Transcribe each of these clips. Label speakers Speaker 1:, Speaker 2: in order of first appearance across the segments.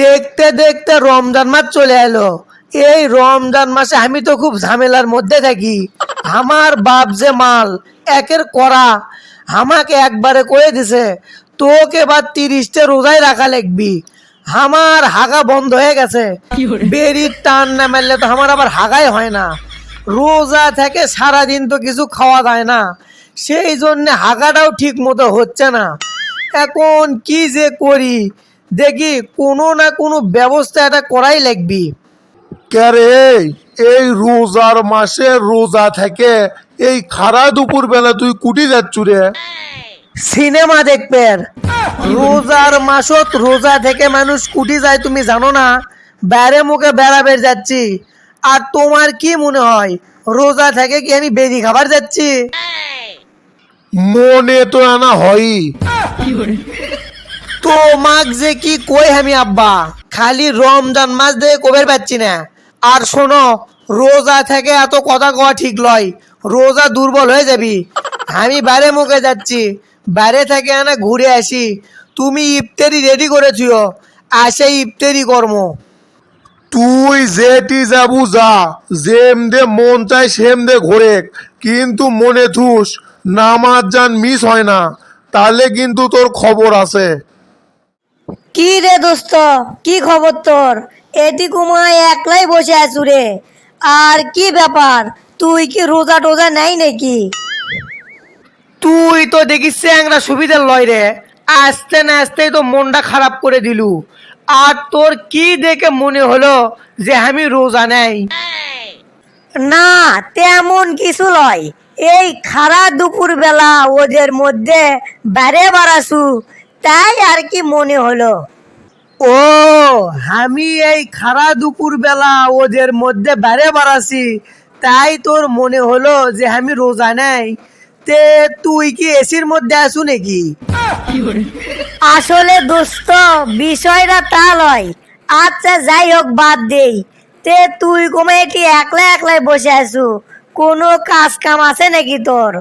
Speaker 1: দেখতে দেখতে রমজান মাস চলে এলো। এই রমজান মাসে আমি তো খুব ঝামেলার মধ্যে থাকি। আমার বাপ যে মাল একের করা আমাকে একবারে করে দিছে তোকে এবার তিরিশটা রোজাই রাখা লাগবি। আমার হাগা বন্ধ হয়ে গেছে। বেরির টান না মারলে তো আমার আবার হাগাই হয় না। রোজা থেকে সারাদিন তো কিছু খাওয়া যায় না। সেই জন্য হাগাটাও ঠিক মতো হচ্ছে না। এখন কি যে করি? দেখি কোনো না কোনো ব্যবস্থা এটা করাই লাগবি।
Speaker 2: ক্যারে এই রোজার মাসে রোজা থেকে এই খারা দুপুর বেলা তুই কুটি যাচ্ছু রে?
Speaker 1: সিনেমা দেখবেন রোজার মাসত রোজা থেকে মানুষ কুটি যায় তুমি জানো না? বেড়ে মুখে বেড়া বেড়াবের যাচ্ছি। আর তোমার কি মনে হয় রোজা থেকে কি আমি বেরি খাবার যাচ্ছি?
Speaker 2: মনে তো আনা হয়ই
Speaker 1: তোমাক যে কি কই আমি আব্বা? খালি রমজান মাস দিয়ে কবের পাচ্ছি না। আর শোনো, রোজা থেকে এত কথা কওয়া ঠিক লয়, রোজা দুর্বল হয়ে যাবি। আমি বাইরে মুখে যাচ্ছি বাইরে থেকে আনা ঘুরে আসি। তুমি ইফতারি রেডি করেছিও, আসে ইফতারি কর্ম।
Speaker 2: তুই যেটি যাবু যা যেম দে মন চাই সেম দে ঘোরে কিন্তু মনে থুস, নামাজ যান মিস হয় না, তাহলে কিন্তু তোর খবর আছে।
Speaker 3: কি রে দোস্ত? কি খবর তোর? এটি কুমায় একলাই বসে আছু রে। আর কি ব্যাপার? তুই কি রোজা টোজা নাই নাকি?
Speaker 1: তুই তো দেখিস চ্যাংরা সুবিধার লয় রে। আস্তে না আসতেই তো মনটা খারাপ করে দিলু। আর তোর কি দেখে মনে হলো যে আমি রোজা নেই?
Speaker 3: না তেমন কিছু লয়। এই খারা দুপুর বেলা ওদের মধ্যে বেড়ে বাড়াছু তাই আর কি মনে হলো?
Speaker 1: ও আমি এই খারা দুপুর বেলা ওদের মধ্যে বেড়ে বাড়াছি তাই তোর মনে হলো যে আমি রোজা নেই। তে তুই কি এসির মধ্যে আসু নাকি?
Speaker 3: আসলে দোস্ত বিষয়টা তা লয়। আচ্ছা যাই হোক বাদ দেই। তে তুই কমে এটি একলা একলাই বসে আছু? কোনো কাজ কাম আছে নাকি তোর?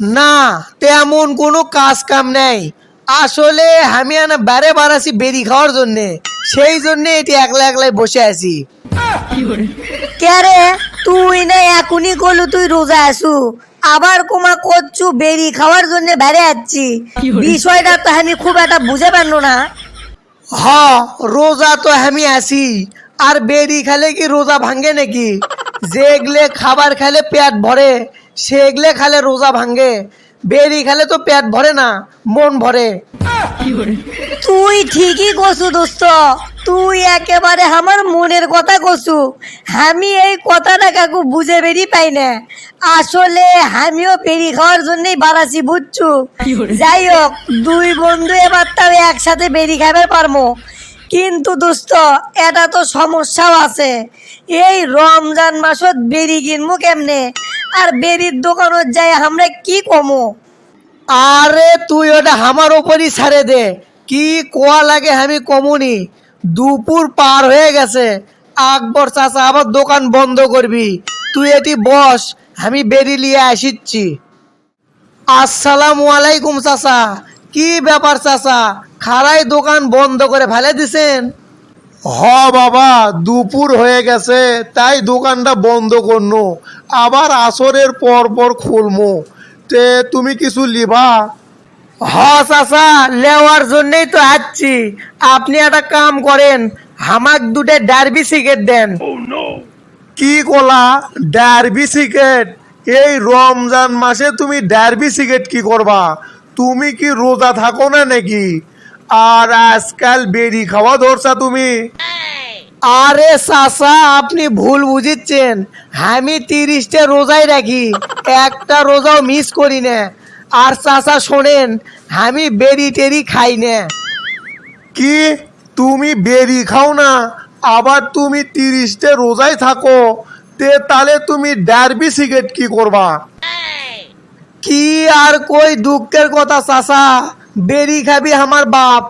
Speaker 1: না তেমন কোনো কাজ কাম নেই। আসলে আমি আনা বেড়ে বাড়াছি বেরি খাওয়ার জন্যে। সেই জন্যে এটি একলা একলাই বসে আছি।
Speaker 3: কেরে তুই না এখনই কলু তুই রোজা আসু আবার কুমা করছু বেরি খাওয়ার জন্য বেড়ে যাচ্ছি বিষয়টা তো আমি খুব একটা বুঝে পারল না।
Speaker 1: হ রোজা তো আমি আছি। আর বেরি খেলে কি রোজা ভাঙ্গে নাকি? যেগলে খাবার খেলে পেট ভরে সেগলে খেলে রোজা ভাঙ্গে বেরি খেলে তো পেট ভরে না, মন ভরে।
Speaker 3: তুই ঠিকই কছু দোস্ত, তুই একেবারে আমার মনের কথা কছু আমি এই কথাটা কাকু বুঝে বেরি পাই না। আসলে আমিও পেরি খাওয়ার জন্যই বাড়াছি বুঝছু? যাই হোক, দুই বন্ধু এবার তাও একসাথে বেরি খাবার পারমো। কিন্তু দোস্ত, এটা তো সমস্যাও আছে। এই রমজান মাসত বেরি কিনবো কেমনে? আর বেরির দোকানত যাই আমরা কি কমো?
Speaker 1: আরে তুই ওটা আমার ওপরই ছাড়ে দে। কি কোয়া লাগে আমি কমুনি। দুপুর পার হয়ে গেছে। আকবর চাচা, আবার দোকান বন্ধ করবি। তুই এটি বস, আমি বেরিয়ে আসিচ্ছি। আসসালামু আলাইকুম চাচা। কি ব্যাপার চাচা? খারাই দোকান বন্ধ করে ফেলে দিছেন?
Speaker 2: হ বাবা দুপুর হয়ে গেছে তাই দোকানটা বন্ধ করনো। আবার আসরের পর পর খুলমো। তে তুমি কিছু লিবা?
Speaker 1: হ চাচা লেওয়ার জন্যই তো আসছি। আপনি একটা কাম করেন হামাক দুটো ডারবি সিগারেট দেন।
Speaker 2: কি কলা? Derby cigarette? এই রমজান মাসে তুমি ডারবি সিগারেট কি করবা? তুমি কি রোজা থাকো না নাকি? আর আজকাল বেরি খাওয়া ধরছা তুমি।
Speaker 1: আরে চাচা আপনি ভুল বুঝিচ্ছেন। আমি তিরিশটা রোজাই রাখি একটা রোজাও মিস করি না। আর চাচা শোনেন আমি বেরি টেরি খাই না।
Speaker 2: কি? তুমি বেরি খাও না আবার তুমি তিরিশটা রোজাই থাকো তে তাহলে তুমি ডারবি সিগারেট কি করবা?
Speaker 1: কি আর কই দুঃখের কথা চাচা বেরি খাবি আমার বাপ।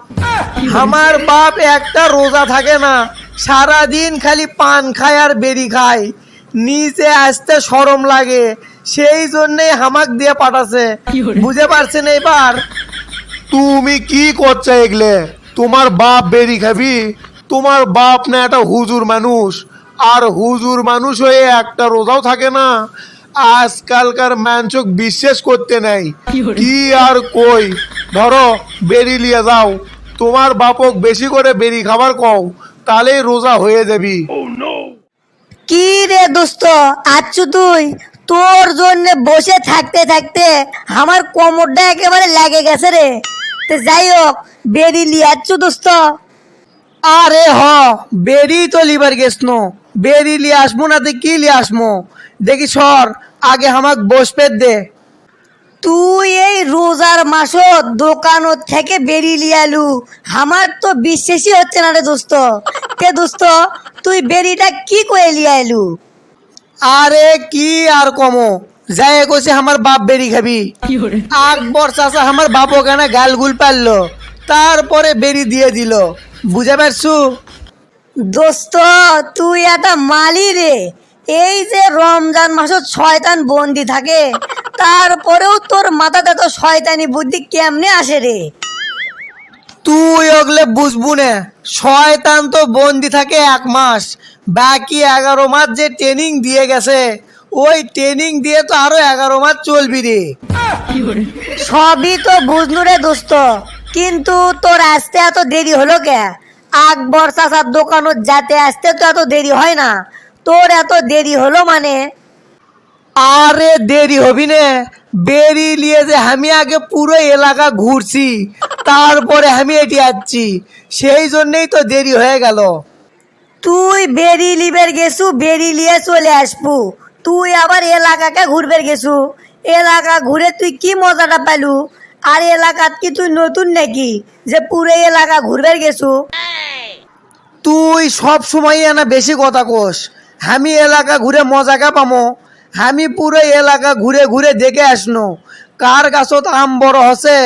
Speaker 1: আমার বাপ একটা রোজা থাকে না সারাদিন খালি পান খায় আর বেরি খায়। নিচে আসতে সরম লাগে সেই জন্যে হামাক দিয়ে পাঠাছে। বুঝে পারছেন এবার
Speaker 2: তুমি কি করছ এগুলো?
Speaker 1: তোমার বাপ বেরি খাবি? তোমার বাপ না একটা হুজুর মানুষ। আর হুজুর মানুষ হয়ে একটা রোজাও থাকে না। আজকালকার মানুষক বিশ্বাস করতে নাই। কি আর কই? ধরো বেরি লিয়ে যাও। তোমার বাপক বেশি করে বেরি খাবার কও তাহলেই রোজা হয়ে যাবি।
Speaker 3: কি রে দোস্ত আচ্ছু তুই? তোর জন্য বসে থাকতে থাকতে আমার কোমরটা একেবারে লেগে গেছে রে। তো যাই হোক বেরিয়ে লিয়ে আচ্ছু দোস্ত।
Speaker 4: আরে হ বেরি তো লিবার গেছনো। বেরি লিয়ে আসব না তো কি লিয়ে আসব? দেখি সর আগে আমাক বসপেট দে।
Speaker 3: তুই এই রোজার মাসত দোকান থেকে বেরিয়ে লিয়ে আলু আমার তো বিশ্বাসই হচ্ছে না রে দোস্ত। তে দোস্ত তুই বেরিটা কি করে লিয়ে আলু
Speaker 4: আরে কি আর কমো? যাই কইছে আমার বাপ বেরি খাবি। আকবর চাচা আমার বাপও কেন গাল গুল পারল। তারপরে বেরি দিয়ে দিল। বুঝে পারছু?
Speaker 3: দোস্ত তুই একটা মালি রে। এই যে রমজান মাসত শয়তান বন্দি থাকে তারপরেও তোর মাথাতে তো শয়তানি বুদ্ধি কেমনে আসে রে?
Speaker 4: তুই ওগলে বুঝবু না। শয়তান তো বন্দি থাকে এক মাস। বাকি এগারো মাস যে ট্রেনিং দিয়ে গেছে ওই ট্রেনিং দিয়ে তো আরও এগারো মাস চলবি রে।
Speaker 3: সবই তো বুঝলু রে দোস্ত। কিন্তু তোর আসতে এত দেরি হলো কে? আকবর চাচার দোকানত যাতে আসতে তো এত দেরি হয় না। তোর এত দেরি হলো মানে
Speaker 4: আরে দেরি হবি না। বেরি নিয়ে যে আমি আগে পুরো এলাকা ঘুরছি তারপরে আমি এটি আসছি সেই জন্যই তো দেরি হয়ে গেল।
Speaker 3: তুই বেরি লিবের গেছু বেরি লিয়ে চলে আসবু। তুই আবার এলাকাকে ঘুরবে গেছু। এলাকা ঘুরে তুই কি মজাটা পেলু আর এলাকাত কি তুই নতুন নাকি যে পুরো এলাকা ঘুরবে গেছু?
Speaker 4: তুই সব সময় না বেশি কথা কোস। আমি এলাকা ঘুরে মজাকা পামো? আমি পুরো এলাকা ঘুরে ঘুরে দেখে আসনো। কার গাছত আম বড় হসে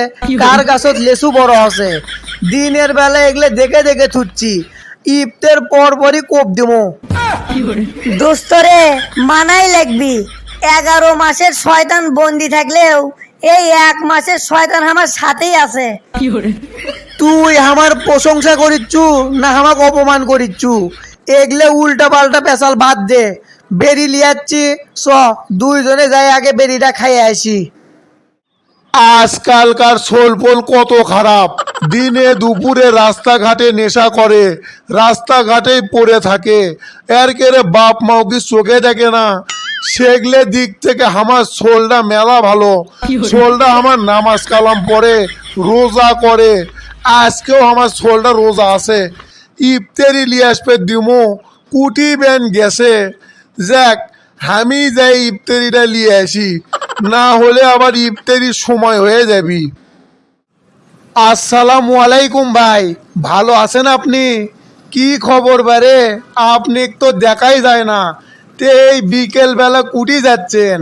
Speaker 4: কার গাছত লেসু বড় হসে। দিনের বেলা এগুলো দেখে দেখে থুচ্ছি। ইফতের পর পরই কোপ দিমো।
Speaker 3: দোস্তরে মানাই লাগবি। এগারো মাসের শয়তান বন্দি থাকলেও এই এক মাসের শয়তান আমার সাথেই আছে।
Speaker 4: তুই আমার প্রশংসা করিচ্ছু না আমাকে অপমান করিচ্ছু। এগলে উল্টা পাল্টা পেশাল বাদ দে। বেরি লিয়াচ্ছি স দুইজনে যাই আগে বেরিটা খাইয়ে আসি।
Speaker 1: আজকালকার সোলপোল কত খারাপ। দিনে দুপুরে রাস্তাঘাটে নেশা করে রাস্তাঘাটেই পড়ে থাকে। এর কেরে বাপ মাও কি চোখে দেখে না? সেগলে দিক থেকে আমার সোলটা মেলা ভালো। সোলটা আমার নামাজ কালাম পড়ে রোজা করে। আজকেও আমার সোলটা রোজা আছে। ইফতারি লিয়ে আসবে দিমো কুটি ব্যান গেছে। যাক, আমি যাই ইফতারিটা নিয়ে আসি। না হলে আবার ইফতারির সময় হয়ে যাবি। আসসালামু আলাইকুম ভাই, ভালো আছেন আপনি? কি খবর বারে? আপনি তো দেখাই যায় না। তে এই বিকেল বেলা কুটি যাচ্ছেন।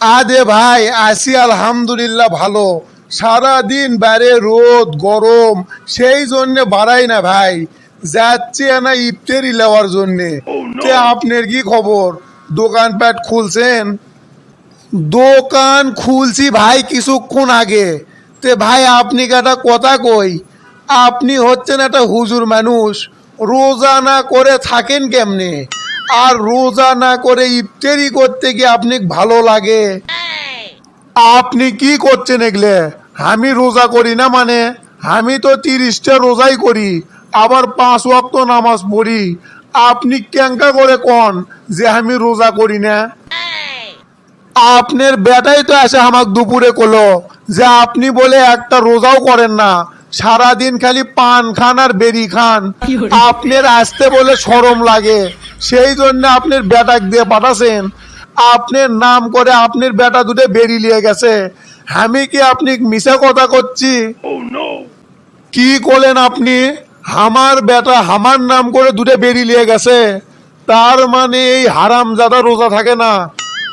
Speaker 1: আদে ভাই, আসি আলহামদুলিল্লাহ ভালো। সারা দিন বাইরে রোদ, গরম, সেই জন্যে বাড়াই না ভাই। যাচ্ছি না ইফতারি নেওয়ার জন্যে। তে আপনার কি খবর? দোকানপাট খুলছেন? দোকান খুলছি ভাই কিছুক্ষণ আগে। তে ভাই আপনি একটা কথা কই? আপনি হচ্ছেন একটা হুজুর মানুষ। রোজা না করে থাকেন কেমনে? আর রোজা না করে ইফতারি করতে গিয়ে আপনি ভালো লাগে? আপনি কি করছেন এগুলো? আমি রোজা করি না মানে? আমি তো তিরিশটা রোজাই করি। আবার পাঁচ ওয়াক্ত নামাজ পড়ি। আপনি ক্যাঙ্কা করে কন যে আমি রোজা করি না? আপনার বেটাই তো আসে আমাকে দুপুরে কলো যে আপনি বলে একটা রোজাও করেন না। সারাদিন খালি পান খান আর বেরি খান। আপনার আসতে বলে সরম লাগে। সেই জন্য আপনার বেটাক দিয়ে পাঠাছেন। আপনার নাম করে আপনার বেটা দুটো বেরি লিয়ে গেছে। আমি কি আপনি মিশা কথা করছি কি করলেন আপনি? আমার বেটা আমার নাম করে দুটো বেরিয়ে লিয়ে গেছে। তার মানে এই হারাম জাদা রোজা থাকে না।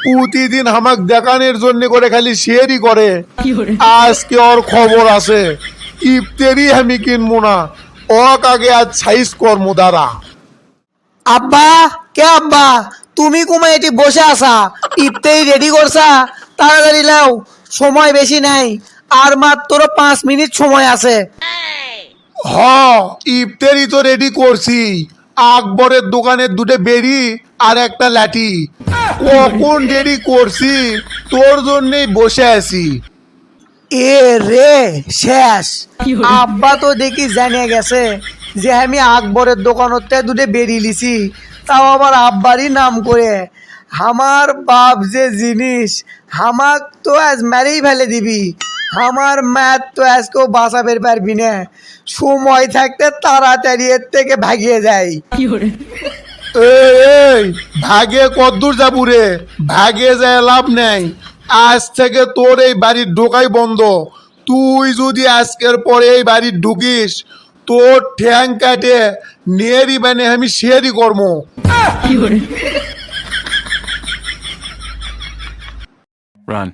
Speaker 1: প্রতিদিন হামাক দেখানোর জন্য করে খালি শেয়ারই করে। আজকে ওর খবর আছে ইফতারি আমি কিনবো না। ওক আগে আজ সাইজ কর্ম দ্বারা
Speaker 4: আব্বা কে আব্বা? তুমি কুমা এটি বসে আসা। ইফতেই রেডি করছা? তাড়াতাড়ি লাও সময় বেশি নাই। আর মাত্র পাঁচ মিনিট সময় আছে।
Speaker 2: হ। ইফতারি তো রেডি করছি। আকবরের দোকানের দুটো বেরি আর একটা লাঠি। কখন রেডি করছি? তোর জন্যই বসে আছি।
Speaker 1: এ রে শেষ। আব্বা তো দেখি জানিয়ে গেছে যে আমি আকবরের দোকানতে দুটো বেরিয়ে লিছি। তাও আবার আব্বারই নাম করে। আমার বাপ যে জিনিস হামাক তো আজ মেরেই ফেলে দিবি। আমার ম্যাথ তো আজকেও বাঁচাবের পারবি না। সময় থাকতে তাড়াতাড়ি এর থেকে ভাগিয়ে যায়
Speaker 2: এই ভাগে কদ্দূর যাবু রে? ভাগে যায় লাভ নেই। আজ থেকে তোর এই বাড়ির ঢোকাই বন্ধ। তুই যদি আজকের পরে এই বাড়ির ঢুকিস তোর ঠ্যাং কাটে নিয়েরই মানে আমি শেয়ারই কর্ম
Speaker 5: Run.